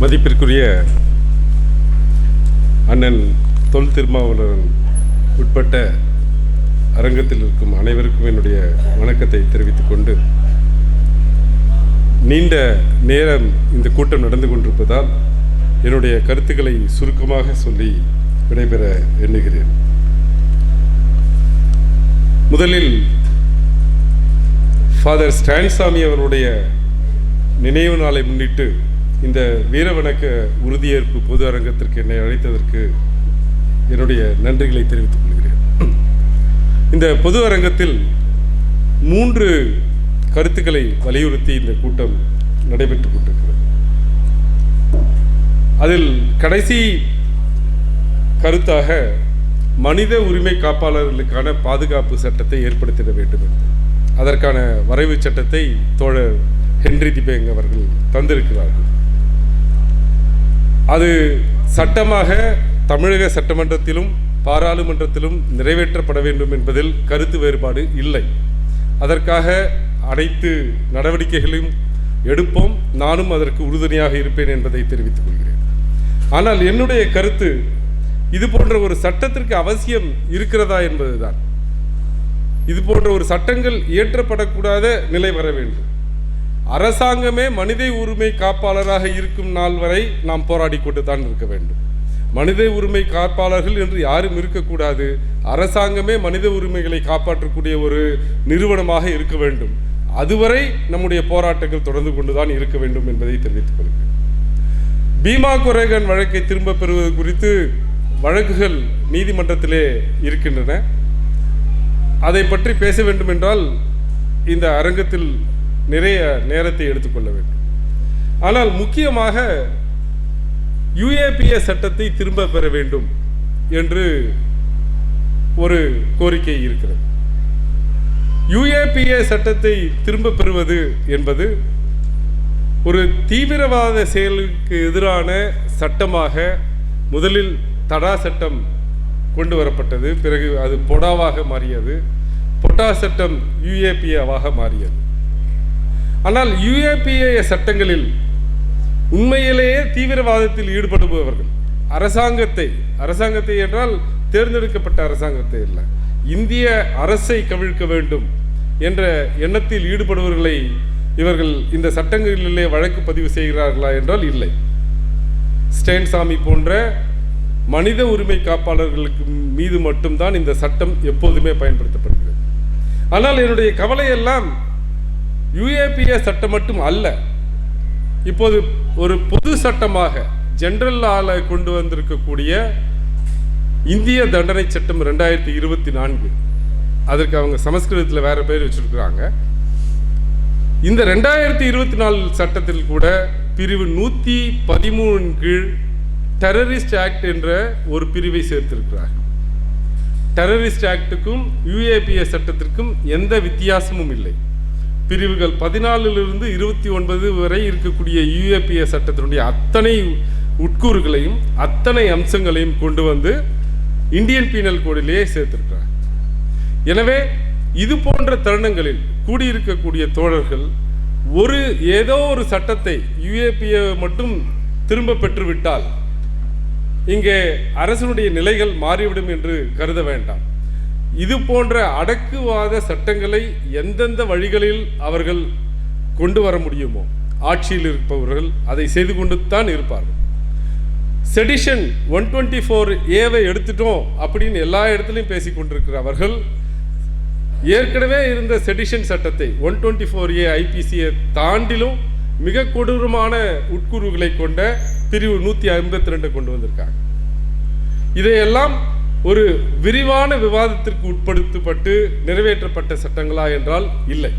மதிப்பிற்குரிய அண்ணன் தொல் திருமாவளவன் உட்பட்ட அரங்கத்தில் இருக்கும் அனைவருக்கும் என்னுடைய வணக்கத்தை தெரிவித்துக் கொண்டு நீண்ட நேரம் இந்த கூட்டம் நடந்து கொண்டிருப்பதால் என்னுடைய கருத்துக்களை சுருக்கமாக சொல்லி விடைபெற எண்ணுகிறேன். முதலில் ஃபாதர் ஸ்டான்சாமி அவருடைய நினைவு நாளை முன்னிட்டு இந்த வீரவணக்க உறுதியேற்பு பொது அரங்கத்திற்கு என்னை அழைத்ததற்கு என்னுடைய நன்றிகளை தெரிவித்துக் கொள்கிறேன். இந்த பொது அரங்கத்தில் மூன்று கருத்துக்களை வலியுறுத்தி இந்த கூட்டம் நடைபெற்றுக் கொண்டிருக்கிறது. அதில் கடைசி கருத்தாக மனித உரிமை காப்பாளர்களுக்கான பாதுகாப்பு சட்டத்தை ஏற்படுத்திட வேண்டும் என்று. அதற்கான வரைவு சட்டத்தை தோழர் ஹென்றி திபேங் அவர்கள் தந்திருக்கிறார்கள். அது சட்டமாக தமிழக சட்டமன்றத்திலும் பாராளுமன்றத்திலும் நிறைவேற்றப்பட வேண்டும் என்பதில் கருத்து வேறுபாடு இல்லை. அதற்காக அனைத்து நடவடிக்கைகளையும் எடுப்போம். நானும் அதற்கு உறுதுணையாக இருப்பேன் என்பதை தெரிவித்துக் கொள்கிறேன். ஆனால் என்னுடைய கருத்து இது போன்ற ஒரு சட்டத்திற்கு அவசியம் இருக்கிறதா என்பதுதான். இது போன்ற ஒரு சட்டங்கள் இயற்றப்படக்கூடாத நிலை வர வேண்டும். அரசாங்கமே மனித உரிமை காப்பாளராக இருக்கும் நாள் வரை நாம் போராடி கொண்டு தான் இருக்க வேண்டும். மனித உரிமை காப்பாளர்கள் என்று யாரும் இருக்கக்கூடாது. அரசாங்கமே மனித உரிமைகளை காப்பாற்றக்கூடிய ஒரு நிறுவனமாக இருக்க வேண்டும். அதுவரை நம்முடைய போராட்டங்கள் தொடர்ந்து கொண்டுதான் இருக்க வேண்டும் என்பதை தெரிவித்துக் கொள்கிறேன். பீமா குரேகன் வழக்கை திரும்ப பெறுவது குறித்து வழக்குகள் நீதிமன்றத்திலே இருக்கின்றன. அதை பற்றி பேச வேண்டும் என்றால் இந்த அரங்கத்தில் நிறைய நேரத்தை எடுத்துக்கொள்ள வேண்டும். ஆனால் முக்கியமாக யுஏபிஏ சட்டத்தை திரும்ப பெற வேண்டும் என்று ஒரு கோரிக்கை இருக்கிறது. யுஏபிஏ சட்டத்தை திரும்ப பெறுவது என்பது ஒரு தீவிரவாத செயலுக்கு எதிரான சட்டமாக முதலில் தடா சட்டம் கொண்டு வரப்பட்டது. பிறகு அது பொடாவாக மாறியது. பொட்டா சட்டம் யுஏபிஏவாக மாறியது. ஆனால் யுஏபிஏ சட்டங்களில் உண்மையிலேயே தீவிரவாதத்தில் ஈடுபடுபவர்கள் அரசாங்கத்தை அரசாங்கத்தை என்றால் தேர்ந்தெடுக்கப்பட்ட அரசாங்கத்தை இல்லை இந்திய அரசை கவிழ்க்க வேண்டும் என்ற எண்ணத்தில் ஈடுபடுபவர்களை இவர்கள் இந்த சட்டங்களிலே வழக்கு பதிவு செய்கிறார்களா என்றால் இல்லை. ஸ்டேன்சாமி போன்ற மனித உரிமை காப்பாளர்களுக்கு மீது மட்டும்தான் இந்த சட்டம் எப்போதுமே பயன்படுத்தப்படுகிறது. ஆனால் என்னுடைய கவலையெல்லாம் யுஏபிஏ சட்டம் மட்டும் அல்ல இப்போது ஒரு பொது சட்டமாக ஜென்ரல் லால கொண்டு வந்திருக்கக்கூடிய இந்திய தண்டனை சட்டம் ரெண்டாயிரத்தி இருபத்தி நான்கு. அதற்கு அவங்க சமஸ்கிருதத்தில் வேற பேர் வச்சிருக்கிறாங்க. இந்த ரெண்டாயிரத்தி இருபத்தி நாலு சட்டத்தில் கூட பிரிவு நூற்றி பதிமூணு கீழ் டெரரிஸ்ட் ஆக்ட் என்ற ஒரு பிரிவை சேர்த்திருக்கிறார். டெரரிஸ்ட் ஆக்டுக்கும் யுஏபிஏ சட்டத்திற்கும் எந்த வித்தியாசமும் இல்லை. பிரிவுகள் பதினாலிலிருந்து இருபத்தி ஒன்பது வரை இருக்கக்கூடிய யூஏபிஏ சட்டத்தினுடைய அத்தனை உட்கூறுகளையும் அத்தனை அம்சங்களையும் கொண்டு வந்து இந்தியன் பீனல் கோடிலேயே சேர்த்திருக்கிறார். எனவே இது போன்ற தருணங்களில் கூடியிருக்கக்கூடிய தோழர்கள் ஒரு ஏதோ ஒரு சட்டத்தை யுஏபிஏ மட்டும் திரும்ப பெற்றுவிட்டால் இங்கே அரசனுடைய நிலைகள் மாறிவிடும் என்று கருத வேண்டாம். இது போன்ற அடக்குவாத சட்டங்களை எந்தெந்த வழிகளில் அவர்கள் கொண்டு வர முடியுமோ ஆட்சியில் இருப்பவர்கள் அதை செய்து கொண்டு தான் இருப்பார்கள். செடிஷன் ஒன் டுவெண்ட்டி ஃபோர் ஏவை எடுத்துட்டோம் அப்படின்னு எல்லா இடத்துலையும் பேசி கொண்டிருக்கிற அவர்கள் ஏற்கனவே இருந்த செடிஷன் சட்டத்தை ஒன் டுவெண்ட்டி ஃபோர் ஏ ஐபிசியை தாண்டிலும் மிக கொடூரமான உட்கூறுகளை கொண்ட பிரிவு நூற்றி ஐம்பத்தி ரெண்டு கொண்டு வந்திருக்காங்க. இதையெல்லாம் ஒரு விரிவான விவாதத்திற்கு உட்படுத்தப்பட்டு நிறைவேற்றப்பட்ட சட்டங்களா என்றால் இல்லை.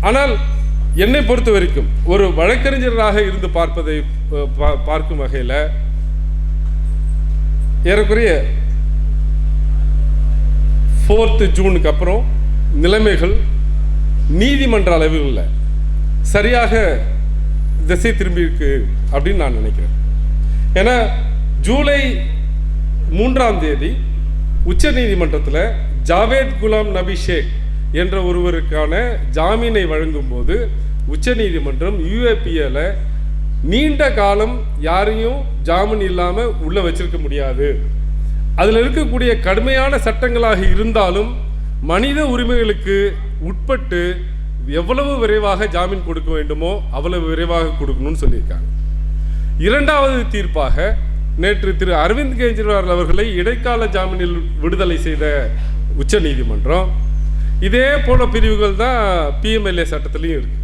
ஆனால் என்னை பொறுத்த வரைக்கும் ஒரு வழக்கறிஞராக இருந்து பார்ப்பதை பா- பார்க்கும் வகையில் ஏறக்குறைய ஃபோர்த்து ஜூனுக்கு அப்புறம் நிலைமைகள் நீதிமன்ற அளவில் சரியாக திசை திரும்பி இருக்கு அப்படின்னு நான் நினைக்கிறேன். ஏன்னா ஜூலை மூன்றாம் தேதி உச்ச நீதிமன்றத்தில் ஜாவேத் குலாம் நபி ஷேக் என்ற ஒருவருக்கான ஜாமீனை வழங்கும்போது உச்ச நீதிமன்றம் யூஏபிஏல நீண்ட காலம் யாரையும் ஜாமீன் இல்லாமல் உள்ளே வச்சிருக்க முடியாது. அதில் இருக்கக்கூடிய கடுமையான சட்டங்களாக இருந்தாலும் மனித உரிமைகளுக்கு உட்பட்டு எவ்வளவு விரைவாக ஜாமீன் கொடுக்க வேண்டுமோ அவ்வளவு விரைவாக கொடுக்கணும்னு சொல்லியிருக்காங்க. இரண்டாவது தீர்ப்பாக நேற்று திரு அரவிந்த் கெஜ்ரிவால் அவர்களை இடைக்கால ஜாமீனில் விடுதலை செய்த உச்சநீதிமன்றம். இதே போல பிரிவுகள் தான் பிஎம்எல்ஏ சட்டத்திலையும் இருக்கு.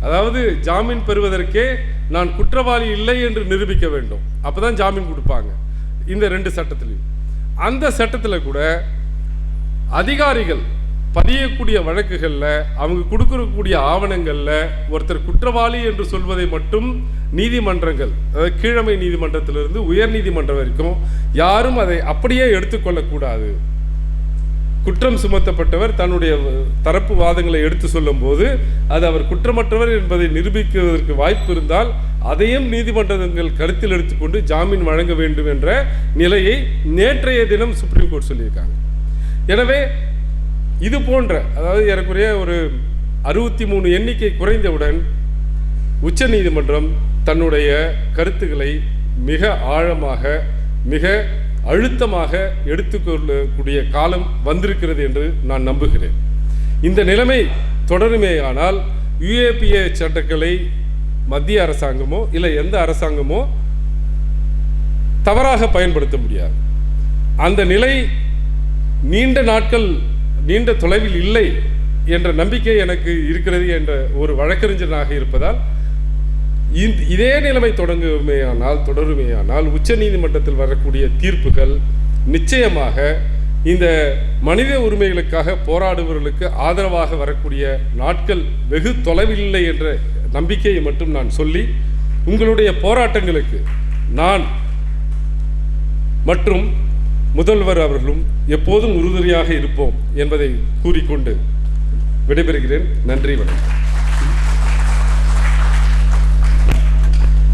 அதாவது ஜாமீன் பெறுவதற்கே நான் குற்றவாளி இல்லை என்று நிரூபிக்க வேண்டும். அப்பதான் ஜாமீன் கொடுப்பாங்க. இந்த ரெண்டு சட்டத்திலையும். அந்த சட்டத்தில் கூட அதிகாரிகள் பதியக்கூடிய வழக்குகளில் அவங்க கொடுக்கக்கூடிய ஆவணங்களில் ஒருத்தர் குற்றவாளி என்று சொல்வதை மட்டும் நீதிமன்றங்கள் அதாவது கீழமை நீதிமன்றத்திலிருந்து உயர் நீதிமன்றம் வரைக்கும் யாரும் அதை அப்படியே எடுத்துக்கொள்ளக்கூடாது குற்றம் சுமத்தப்பட்டவர் தன்னுடைய தரப்பு வாதங்களை எடுத்து சொல்லும்போது அது அவர் குற்றமற்றவர் என்பதை நிரூபிக்குவதற்கு வாய்ப்பு இருந்தால் அதையும் நீதிமன்றங்கள் கருத்தில் எடுத்துக்கொண்டு ஜாமீன் வழங்க வேண்டும் என்ற நிலையை நேற்றைய தினம் சுப்ரீம் கோர்ட் சொல்லியிருக்காங்க. எனவே இது போன்ற அதாவது ஏறக்குறைய ஒரு அறுபத்தி மூணு எண்ணிக்கை குறைந்தவுடன் உச்ச நீதிமன்றம் தன்னுடைய கருத்துக்களை மிக ஆழமாக மிக அழுத்தமாக எடுத்துக்கொள்ளக்கூடிய காலம் வந்திருக்கிறது என்று நான் நம்புகிறேன். இந்த நிலைமை தொடருமேயானால் யுஏபிஏ சட்டங்களை மத்திய அரசாங்கமோ இல்லை எந்த அரசாங்கமோ தவறாக பயன்படுத்த முடியாது. அந்த நிலை நீண்ட நாட்கள் நீண்ட தொலைவில் இல்லை என்ற நம்பிக்கை எனக்கு இருக்கிறது என்ற ஒரு வழக்கறிஞனாக இருப்பதால் இதே நிலைமை தொடங்குமேயானால் தொடருமேயானால் உச்சநீதிமன்றத்தில் வரக்கூடிய தீர்ப்புகள் நிச்சயமாக இந்த மனித உரிமைகளுக்காக போராடுபவர்களுக்கு ஆதரவாக வரக்கூடிய நாட்கள் வெகு தொலைவில்லை என்ற நம்பிக்கையை மட்டும் நான் சொல்லி உங்களுடைய போராட்டங்களுக்கு நான் மற்றும் முதல்வர் அவர்களும் எப்போதும் உறுதுணையாக இருப்போம் என்பதை கூறிக்கொண்டு விடைபெறுகிறேன். நன்றி வணக்கம்.